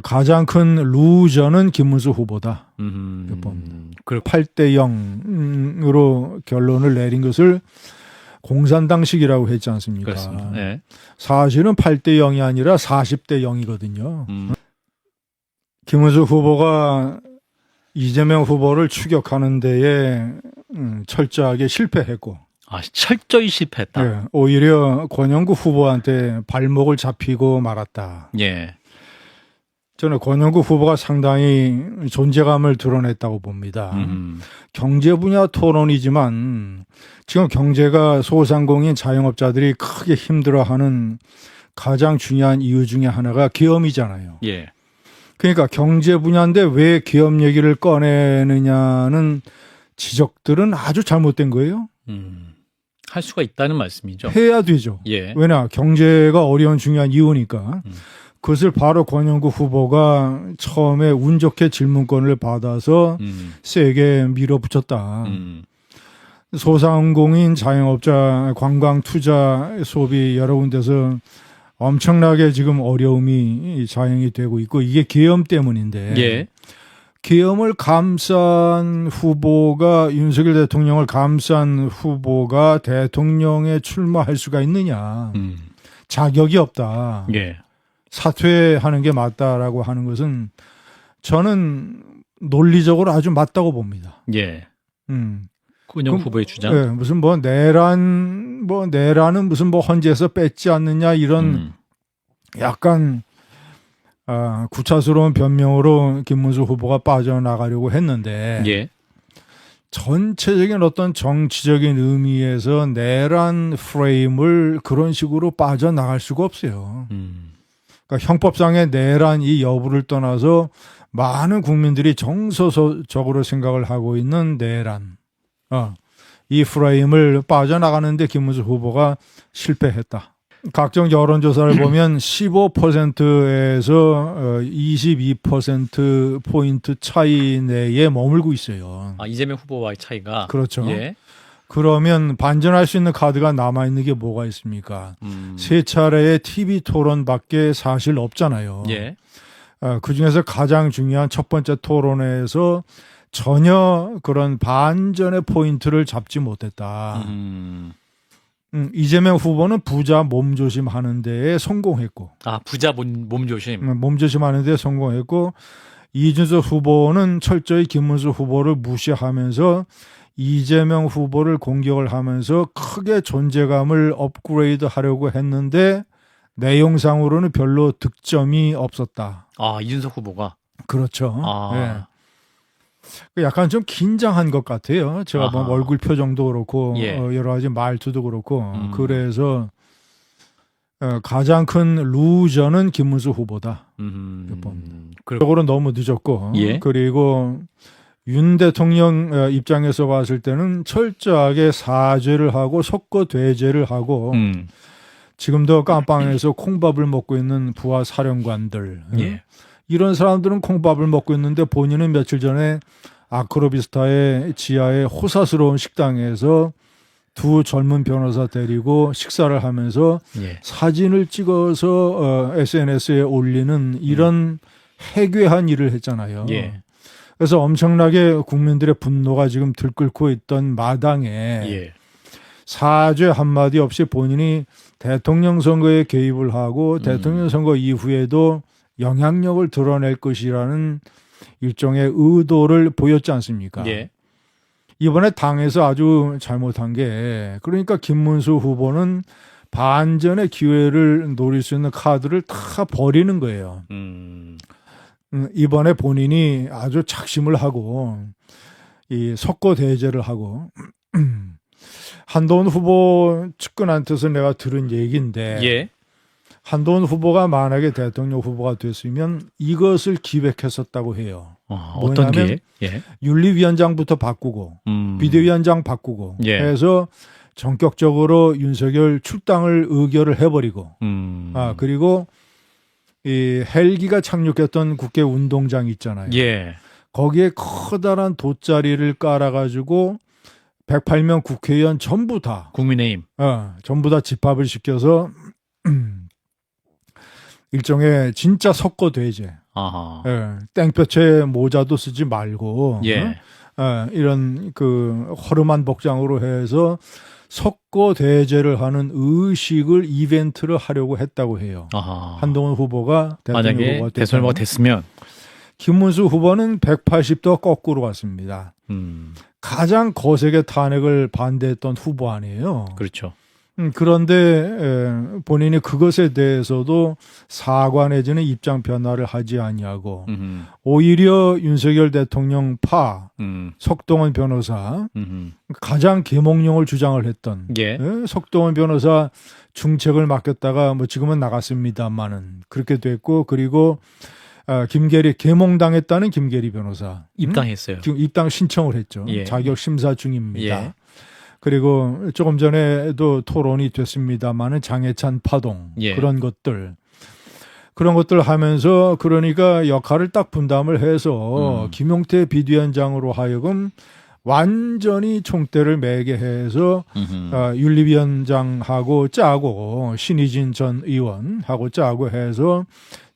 가장 큰 루저는 김문수 후보다. 음. 그 8대 0으로 결론을 내린 것을 공산당식이라고 했지 않습니까? 그렇습니다. 네. 사실은 8대 0이 아니라 40대 0이거든요. 음. 김문수 후보가 이재명 후보를 추격하는 데에 음, 철저하게 실패했고 아, 철저히 실패했다. 예, 오히려 권영구 후보한테 발목을 잡히고 말았다. 예. 저는 권영구 후보가 상당히 존재감을 드러냈다고 봅니다. 음. 경제 분야 토론이지만 지금 경제가 소상공인 자영업자들이 크게 힘들어하는 가장 중요한 이유 중에 하나가 기업이잖아요. 예. 그러니까 경제 분야인데 왜 기업 얘기를 꺼내느냐는 지적들은 아주 잘못된 거예요. 음. 할 수가 있다는 말씀이죠. 해야 되죠. 예. 왜냐 경제가 어려운 중요한 이유니까 음. 그것을 바로 권영구 후보가 처음에 운 좋게 질문권을 받아서 음. 세게 밀어붙였다. 음. 소상공인 자영업자 관광 투자 소비 여러 군데서 엄청나게 지금 어려움이 자행이 되고 있고 이게 계엄 때문인데 예. 계엄을 감싼 후보가 윤석열 대통령을 감싼 후보가 대통령에 출마할 수가 있느냐 음. 자격이 없다 예. 사퇴하는 게 맞다라고 하는 것은 저는 논리적으로 아주 맞다고 봅니다. 예. 음. 그럼- 후보의 주장. 예, 무슨 뭐 내란 뭐 내란은 무슨 뭐 헌재에서 뺐지 않느냐 이런 음. 약간 아, 구차스러운 변명으로 김문수 후보가 빠져나가려고 했는데 예. 전체적인 어떤 정치적인 의미에서 내란 프레임을 그런 식으로 빠져나갈 수가 없어요. 음. 그러니까 형법상의 내란 이 여부를 떠나서 많은 국민들이 정서적으로 생각을 하고 있는 내란. 어, 이 프레임을 빠져나가는데 김문수 후보가 실패했다. 각종 여론조사를 보면 15%에서 어, 22% 포인트 차이 내에 머물고 있어요. 아, 이재명 후보와의 차이가 그렇죠. 예. 그러면 반전할 수 있는 카드가 남아 있는 게 뭐가 있습니까? 음. 세 차례의 TV 토론밖에 사실 없잖아요. 예. 그 중에서 가장 중요한 첫 번째 토론회에서 전혀 그런 반전의 포인트를 잡지 못했다. 음. 음, 이재명 후보는 부자 몸조심 하는 데에 성공했고, 아, 부자 몸, 몸조심. 음, 몸조심 하는 데에 성공했고, 이준석 후보는 철저히 김문수 후보를 무시하면서 이재명 후보를 공격을 하면서 크게 존재감을 업그레이드 하려고 했는데 내용상으로는 별로 득점이 없었다. 아, 이준석 후보가. 그렇죠. 아. 예. 약간 좀 긴장한 것 같아요. 제가 뭐. 얼굴 표정도 그렇고 예. 어, 여러 가지 말투도 그렇고 음. 그래서 어, 가장 큰 루저는 김문수 후보다. 음. 그 적으로 너무 늦었고 예. 그리고 윤 대통령 어, 입장에서 봤을 때는 철저하게 사죄를 하고 속고 대죄를 하고 음. 지금도 깜빵에서 콩밥을 먹고 있는 부하 사령관들 어? 예. 이런 사람들은 콩밥을 먹고 있는데 본인은 며칠 전에 아크로비스타의 지하의 호사스러운 식당에서 두 젊은 변호사 데리고 식사를 하면서 예. 사진을 찍어서 어, SNS에 올리는 이런 해괴한 일을 했잖아요. 예. 그래서 엄청나게 국민들의 분노가 지금 들끓고 있던 마당에 예. 사죄 한마디 없이 본인이 대통령 선거에 개입을 하고 음. 대통령 선거 이후에도 영향력을 드러낼 것이라는 일종의 의도를 보였지 않습니까? 예. 이번에 당에서 아주 잘못한 게 그러니까 김문수 후보는 반전의 기회를 노릴 수 있는 카드를 다 버리는 거예요. 음. 음, 이번에 본인이 아주 착심을 하고 이 석고 대제를 하고 한동훈 후보 측근한테서 내가 들은 얘기인데 예. 한동훈 후보가 만약에 대통령 후보가 됐으면 이것을 기획했었다고 해요. 어, 어떤 게? 예. 윤리위원장부터 바꾸고 음. 비대위원장 바꾸고 예. 해서 전격적으로 윤석열 출당을 의결을 해버리고 음. 아 그리고 이 헬기가 착륙했던 국회 운동장 있잖아요. 예. 거기에 커다란 돗자리를 깔아가지고 108명 국회의원 전부 다, 국민의힘. 어, 전부 다 집합을 시켜서 일종의 진짜 석고 대제. 아하. 예, 땡볕에 모자도 쓰지 말고 예. 어? 예, 이런 그 허름한 복장으로 해서 석고 대제를 하는 의식을 이벤트를 하려고 했다고 해요. 아하. 한동훈 후보가 대통령 만약에 대선 후보가. 됐으면 김문수 후보는 180도 거꾸로 갔습니다. 음. 가장 거세게 탄핵을 반대했던 후보 아니에요. 그렇죠. 음, 그런데 에, 본인이 그것에 대해서도 사과 내지는 입장 변화를 하지 아니하고 음. 오히려 윤석열 대통령 파 음. 석동원 변호사 음. 가장 계몽령을 주장을 했던 예. 예, 석동원 변호사 중책을 맡겼다가 뭐 지금은 나갔습니다만은 그렇게 됐고 그리고 아, 김계리 계몽당했다는 김계리 변호사 음? 입당했어요. 지금 입당 신청을 했죠. 예. 자격 심사 중입니다. 예. 그리고 조금 전에도 토론이 됐습니다만은 장해찬 파동 예. 그런 것들 그런 것들 하면서 그러니까 역할을 딱 분담을 해서 음. 김용태 비대위원장으로 하여금 완전히 총대를 매게 해서 음. 아, 윤리위원장하고 짜고 신희진 전 의원하고 짜고 해서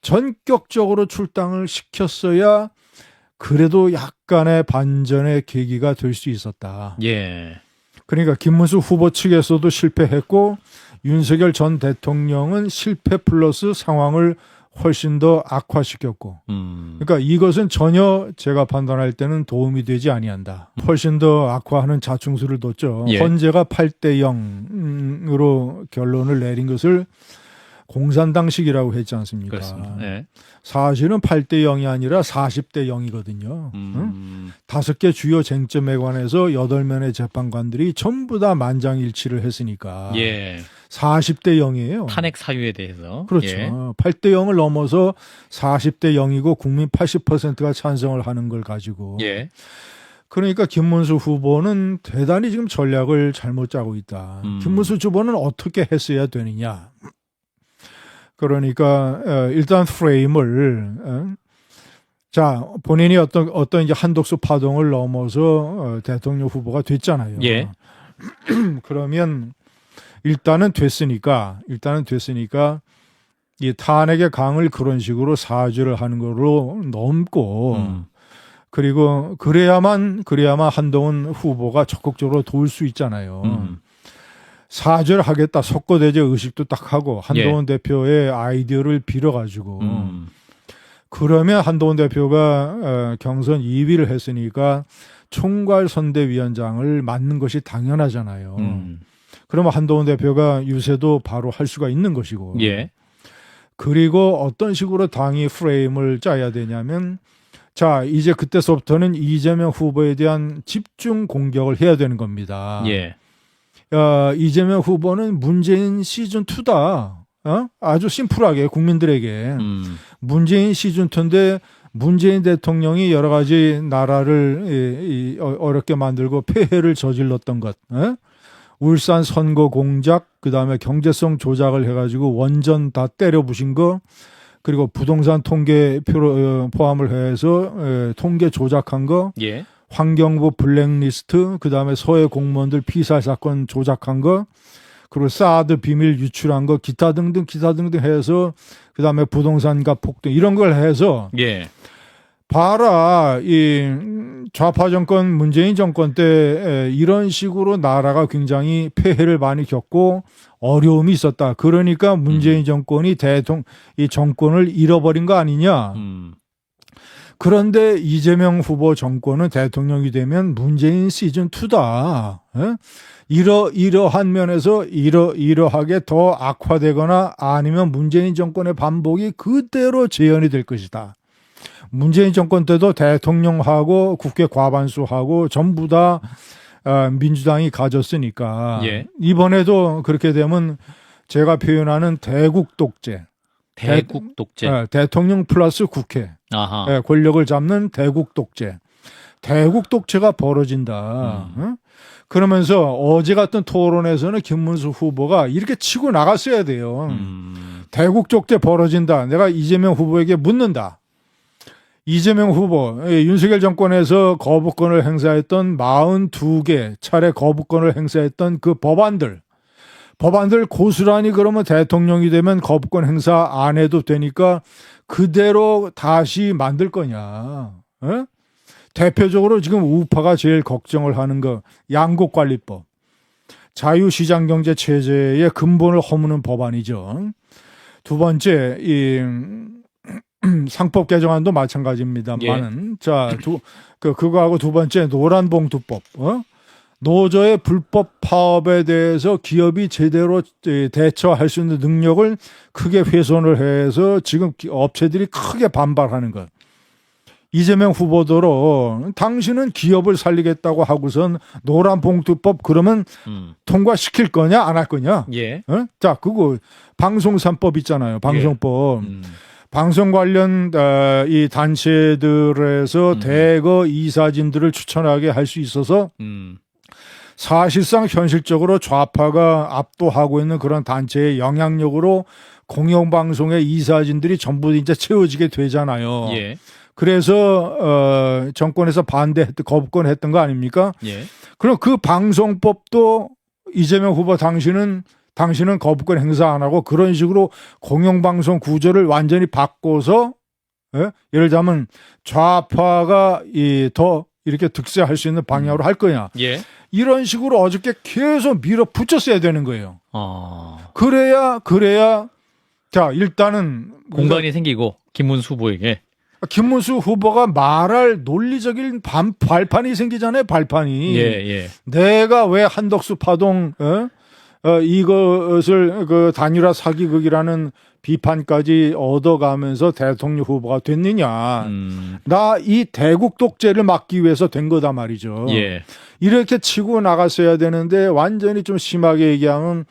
전격적으로 출당을 시켰어야 그래도 약간의 반전의 계기가 될 수 있었다. 예. 그러니까 김문수 후보 측에서도 실패했고 윤석열 전 대통령은 실패 플러스 상황을 훨씬 더 악화시켰고 음. 그러니까 이것은 전혀 제가 판단할 때는 도움이 되지 아니한다. 훨씬 더 악화하는 자충수를 뒀죠. 예. 헌재가 8대 0으로 결론을 내린 것을 공산당식이라고 했지 않습니까? 예. 사실은 8대 0이 아니라 40대 0이거든요. 음. 다섯 개 주요 쟁점에 관해서 여덟 명의 재판관들이 전부 다 만장일치를 했으니까 예. 40대 0이에요. 탄핵 사유에 대해서. 그렇죠. 예. 8대 0을 넘어서 40대 0이고 국민 80%가 찬성을 하는 걸 가지고 예. 그러니까 김문수 후보는 대단히 지금 전략을 잘못 짜고 있다. 음. 김문수 후보는 어떻게 했어야 되느냐. 그러니까 어, 일단 프레임을 어, 자 본인이 어떤 어떤 이제 한독수 파동을 넘어서 어, 대통령 후보가 됐잖아요. 예. 그러면 일단은 됐으니까 일단은 됐으니까 이 탄핵의 강을 그런 식으로 사주를 하는 거로 넘고 음. 그리고 그래야만 그래야만 한동훈 후보가 적극적으로 도울 수 있잖아요. 음. 사죄를 하겠다 석고대제 의식도 딱 하고 한동훈 대표의 아이디어를 빌어가지고 음. 그러면 한동훈 대표가 어, 경선 2위를 했으니까 총괄 선대위원장을 맡는 것이 당연하잖아요. 음. 그러면 한동훈 대표가 유세도 바로 할 수가 있는 것이고. 예. 그리고 어떤 식으로 당이 프레임을 짜야 되냐면 자 이제 그때서부터는 이재명 후보에 대한 집중 공격을 해야 되는 겁니다. 예. 어, 이재명 후보는 문재인 시즌 2다. 어? 아주 심플하게 국민들에게 음. 문재인 시즌 2인데 문재인 대통령이 여러 가지 나라를 이, 이, 어- 어렵게 만들고 폐해를 저질렀던 것. 어? 울산 선거 공작, 그 다음에 경제성 조작을 해가지고 원전 다 때려 부신 거, 그리고 부동산 통계표로 어, 포함을 해서 에, 통계 조작한 거, 예. 환경부 블랙리스트, 그 다음에 서해 공무원들 피살 사건 조작한 거, 그리고 사드 비밀 유출한 거, 기타 등등, 기타 등등 해서, 그 다음에 부동산가 폭등, 이런 걸 해서, 예. 봐라, 이 좌파 정권, 문재인 정권 때 에, 이런 식으로 나라가 굉장히 폐해를 많이 겪고 어려움이 있었다. 그러니까 문재인 정권이 대통령, 이 정권을 잃어버린 거 아니냐. 음. 그런데 이재명 후보 정권은 대통령이 되면 문재인 시즌 2다. 에? 이러 이러한 면에서 이러 이러하게 더 악화되거나 아니면 문재인 정권의 반복이 그대로 재현이 될 것이다. 문재인 정권 때도 대통령하고 국회 과반수하고 전부 다 어, 민주당이 가졌으니까 예. 이번에도 그렇게 되면 제가 표현하는 대국 독재, 대국 독재. 어, 대통령 플러스 국회. 아하. 예, 권력을 잡는 대국 독재. 대국 독재가 벌어진다. 음. 어? 그러면서 어제 같은 토론에서는 김문수 후보가 이렇게 치고 나갔어야 돼요. 음. 대국 독재 벌어진다. 내가 이재명 후보에게 묻는다. 이재명 후보, 예, 윤석열 정권에서 거부권을 행사했던 42개 차례 거부권을 행사했던 그 법안들, 법안들 고스란히 그러면 대통령이 되면 거부권 행사 안 해도 되니까 그대로 다시 만들 거냐? 어? 대표적으로 지금 우파가 제일 걱정을 하는 거 양곡관리법. 자유시장 경제 체제의 근본을 허무는 법안이죠. 두 번째 이 음, 상법 개정안도 마찬가지입니다만은 자, 두, 그 그거하고 두 번째 노란봉투법. 어? 노조의 불법 파업에 대해서 기업이 제대로 에, 대처할 수 있는 능력을 크게 훼손을 해서 지금 기- 업체들이 크게 반발하는 것. 이재명 후보도로 당신은 기업을 살리겠다고 하고선 노란 봉투법 그러면 음. 통과시킬 거냐 안 할 거냐? 예. 어? 자, 그거 방송 3법 있잖아요. 방송법. 음. 방송 관련 어, 이 단체들에서 음. 대거 이사진들을 추천하게 할 수 있어서 음. 사실상 현실적으로 좌파가 압도하고 있는 그런 단체의 영향력으로 공영방송의 이사진들이 전부 이제 채워지게 되잖아요. 예. 그래서 어, 정권에서 반대했던 거부권했던 거 아닙니까? 예. 그럼 그 방송법도 이재명 후보 당신은 당신은 거부권 행사 안 하고 그런 식으로 공영방송 구조를 완전히 바꿔서 예? 예를 들자면 좌파가 이더 이렇게 득세할 수 있는 방향으로 할 거냐 예. 이런 식으로 어저께 계속 밀어 붙였어야 되는 거예요. 어. 그래야 그래야 자 일단은 공간이 생기고 김문수 후보에게 김문수 후보가 말할 논리적인 반, 발판이 생기잖아요 발판이 예, 예. 내가 왜 한덕수 파동 어? 어, 이것을 그 단일화 사기극이라는 비판까지 얻어가면서 대통령 후보가 됐느냐? 음. 나 이 대국 독재를 막기 위해서 된 거다 말이죠. 예. 이렇게 치고 나갔어야 되는데 완전히 좀 심하게 얘기하면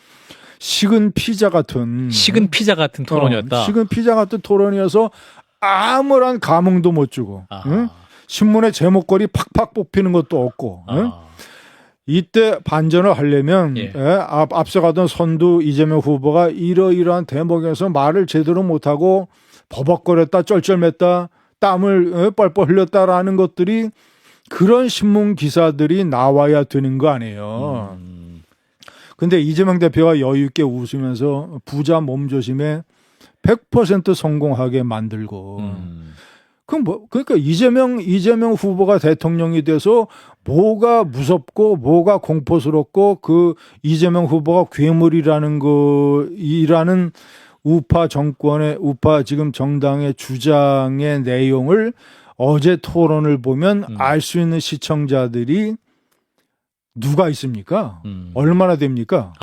식은 피자 같은 식은 피자 같은 토론이었다. 어, 식은 피자 같은 토론이어서 아무런 감흥도 못 주고 아. 응? 신문에 제목거리 팍팍 뽑히는 것도 없고 응? 아. 이때 반전을 하려면 예. 예, 앞, 앞서가던 선두 이재명 후보가 이러이러한 대목에서 말을 제대로 못하고 버벅거렸다 쩔쩔맸다 땀을 어, 뻘뻘 흘렸다라는 것들이 그런 신문 기사들이 나와야 되는 거 아니에요. 음. 근데 이재명 대표가 여유 있게 웃으면서 부자 몸조심에 100% 성공하게 만들고 음. 그럼 뭐 그러니까 이재명 이재명 후보가 대통령이 돼서 뭐가 무섭고 뭐가 공포스럽고 그 이재명 후보가 괴물이라는 거 이라는 우파 정권의 우파 지금 정당의 주장의 내용을 어제 토론을 보면 음. 알수 있는 시청자들이 누가 있습니까? 음. 얼마나 됩니까?